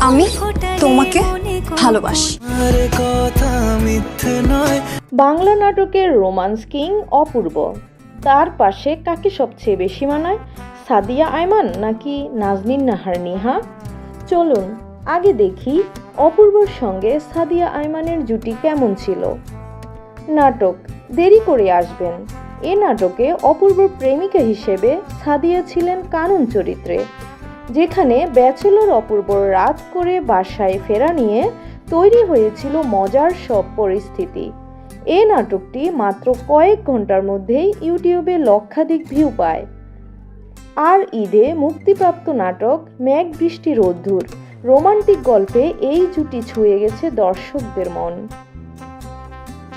আমি তোমাকে ভালোবাসি। বাংলা নাটকের রোমান্স কিং অপূর্ব। তার পাশে কাকে সবচেয়ে বেশি মানায়? সাদিয়া আয়মান নাকি নাজনীন নাহার নিহা? চলুন, আগে দেখি অপূর্বর সঙ্গে সাদিয়া আয়মানের জুটি কেমন ছিল। নাটক, দেরি করে আসবেন। এ নাটকে অপূর্বর প্রেমিকা হিসেবে সাদিয়া ছিলেন কানুন চরিত্রে। যেখানে ব্যাচেলর অপূর্বর রাত করে বাসায় ফেরা নিয়ে তৈরি হয়েছিল মজার সব পরিস্থিতি। এ নাটকটি মাত্র কয়েক ঘণ্টার মধ্যেই ইউটিউবে লক্ষাধিক ভিউ পায়। আর ঈদে মুক্তিপ্রাপ্ত নাটক মেঘ বৃষ্টি রোদ্দুর, রোমান্টিক গল্পে এই জুটি ছুঁয়ে গেছে দর্শকদের মন।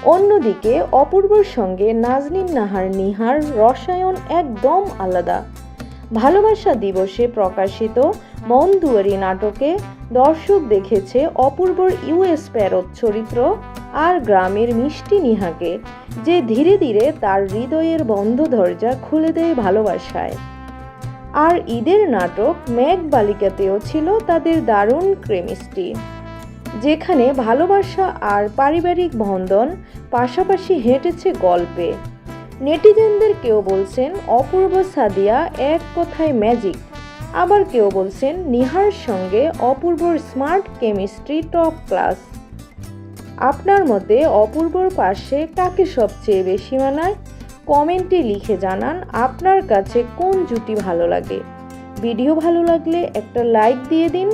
অন্যদিকে অপূর্বর সঙ্গে নাজনীন নাহার নিহার রসায়ন একদম আলাদা। ভালোবাসা দিবসে প্রকাশিত মন দুয়ারি নাটকে দর্শক দেখেছে অপূর্বর ইউএস প্যারত চরিত্র আর গ্রামের মিষ্টি নিহাকে, যে ধীরে ধীরে তার হৃদয়ের বন্ধ দরজা খুলে দেয় ভালোবাসায়। আর ঈদের নাটক মেঘ বালিকাতেও ছিল তাদের দারুণ ক্রেমিস্টি যেখানে ভালোবাসা আর পারিবারিক বন্ধন পাশাপাশি হেঁটেছে গল্পে। নেটিজেনদের কেউ বলছেন অপূর্ব সাদিয়া এক কথায় ম্যাজিক। আবার কেউ বলছেন নিহার সঙ্গে অপূর্বর স্মার্ট কেমিস্ট্রি টপ ক্লাস। আপনার মতে অপূর্বর পাশে কাকে সবচেয়ে বেশি মানায়? কমেন্টে লিখে জানান আপনার কাছে কোন জুটি ভালো লাগে। ভিডিও ভালো লাগলে একটা লাইক দিয়ে দিন,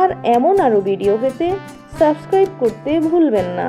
আর এমন আরও ভিডিও পেতে সাবস্ক্রাইব করতে ভুলবেন না।